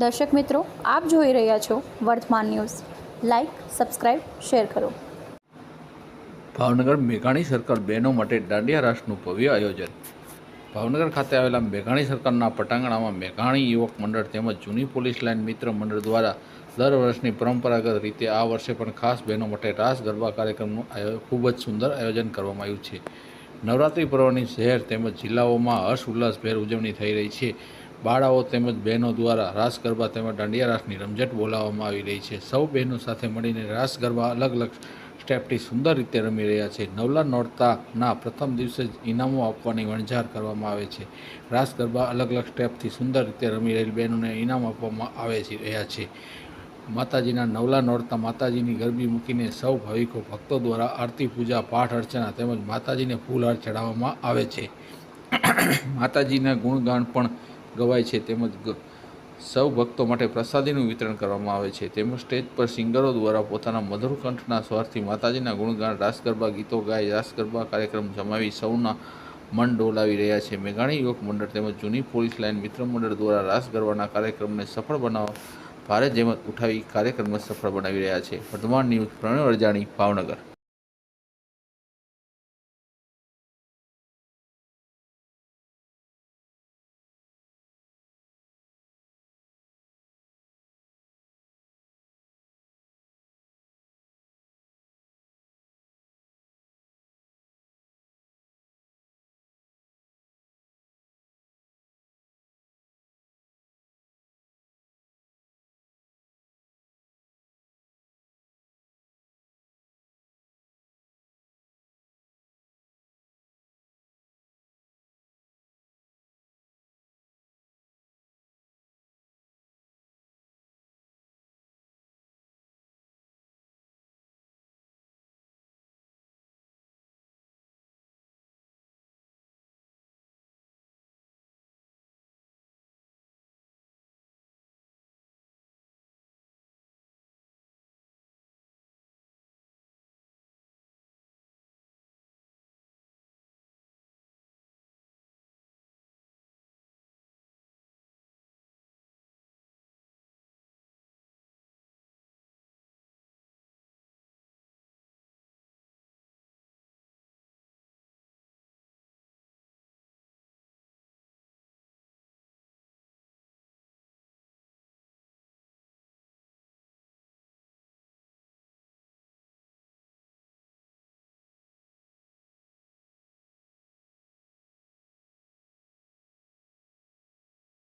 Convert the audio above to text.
દર્શક મિત્રો, આપ જોઈ રહ્યા છો વર્તમાન ન્યૂઝ. લાઇક સબસ્ક્રાઇબ શેર કરો. ભાવનગર મેઘાણી સર્કલ બહેનો માટે દાંડિયા રાસનું ભવ્ય આયોજન. ભાવનગર ખાતે આવેલા મેઘાણી સર્કલના પટાંગણામાં મેઘાણી યુવક મંડળ તેમજ જૂની પોલીસ લાઇન મિત્ર મંડળ દ્વારા દર વર્ષની પરંપરાગત રીતે આ વર્ષે પણ ખાસ બહેનો માટે રાસ ગરબા કાર્યક્રમનું ખૂબ જ સુંદર આયોજન કરવામાં આવ્યું છે. નવરાત્રિ પર્વની શહેર તેમજ જિલ્લાઓમાં હર્ષ ઉલ્લાસભેર ઉજવણી થઈ રહી છે. બાળાઓ તેમજ બહેનો દ્વારા રાસ ગરબા તેમજ દાંડિયા રાસની રમઝટ બોલાવવામાં આવી રહી છે. સૌ બહેનો સાથે મળીને રાસ ગરબા અલગ અલગ સ્ટેપથી સુંદર રીતે રમી રહ્યા છે. નવલા નોરતાના પ્રથમ દિવસે જ ઇનામો આપવાની વણઝાર કરવામાં આવે છે. રાસ ગરબા અલગ અલગ સ્ટેપથી સુંદર રીતે રમી રહેલ બહેનોને ઇનામ આપવામાં આવે છે રહ્યા છે. માતાજીના નવલા નોરતા માતાજીની ગરબી મૂકીને સૌ ભાવિકો ભક્તો દ્વારા આરતી, પૂજા, પાઠ અર્ચના તેમજ માતાજીને ફૂલહાર ચડાવવામાં આવે છે. માતાજીના ગુણગાન પણ ગવાય છે તેમજ સૌ ભક્તો માટે પ્રસાદીનું વિતરણ કરવામાં આવે છે. તેમજ સ્ટેજ પર સિંગરો દ્વારા પોતાના મધુર કંઠના સ્વાર્થી માતાજીના ગુણગાન, રાસ ગરબા, ગીતો ગાય, રાસ ગરબા કાર્યક્રમ જમાવી સૌના મન ડોલાવી રહ્યા છે. મેઘાણી યુવક મંડળ તેમજ જૂની પોલીસ લાઇન મિત્ર મંડળ દ્વારા રાસ ગરબાના કાર્યક્રમને સફળ બનાવવા ભારે જેમત ઉઠાવી કાર્યક્રમને સફળ બનાવી રહ્યા છે. વર્ધમાન ન્યૂઝ પ્રણવ અરજાણી ભાવનગર.